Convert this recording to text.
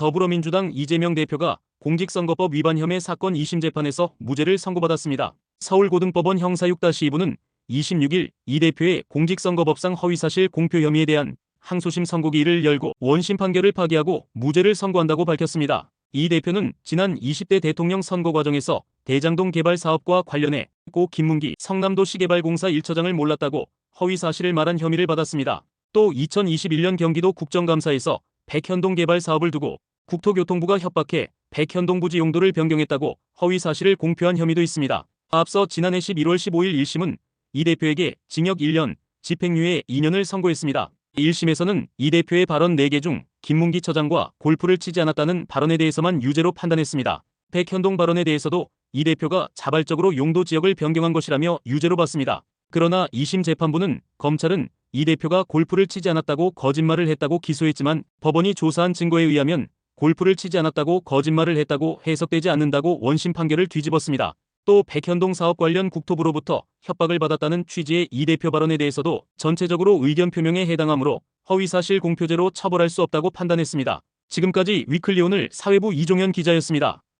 더불어민주당 이재명 대표가 공직선거법 위반 혐의 사건 2심 재판에서 무죄를 선고받았습니다. 서울고등법원 형사 6-2부는 26일 이 대표의 공직선거법상 허위사실 공표 혐의에 대한 항소심 선고기일을 열고 원심 판결을 파기하고 무죄를 선고한다고 밝혔습니다. 이 대표는 지난 20대 대통령 선거 과정에서 대장동 개발 사업과 관련해 고 김문기 성남도시개발공사 1처장을 몰랐다고 허위 사실을 말한 혐의를 받았습니다. 또 2021년 경기도 국정감사에서 백현동 개발 사업을 두고 국토교통부가 협박해 백현동 부지 용도를 변경했다고 허위 사실을 공표한 혐의도 있습니다. 앞서 지난해 11월 15일 1심은 이 대표에게 징역 1년, 집행유예 2년을 선고했습니다. 1심에서는 이 대표의 발언 4개 중 김문기 처장과 골프를 치지 않았다는 발언에 대해서만 유죄로 판단했습니다. 백현동 발언에 대해서도 이 대표가 자발적으로 용도 지역을 변경한 것이라며 유죄로 봤습니다. 그러나 2심 재판부는 검찰은 이 대표가 골프를 치지 않았다고 거짓말을 했다고 기소했지만 법원이 조사한 증거에 의하면 골프를 치지 않았다고 거짓말을 했다고 해석되지 않는다고 원심 판결을 뒤집었습니다. 또 백현동 사업 관련 국토부로부터 협박을 받았다는 취지의 이 대표 발언에 대해서도 전체적으로 의견 표명에 해당하므로 허위사실 공표죄로 처벌할 수 없다고 판단했습니다. 지금까지 위클리오늘 사회부 이종현 기자였습니다.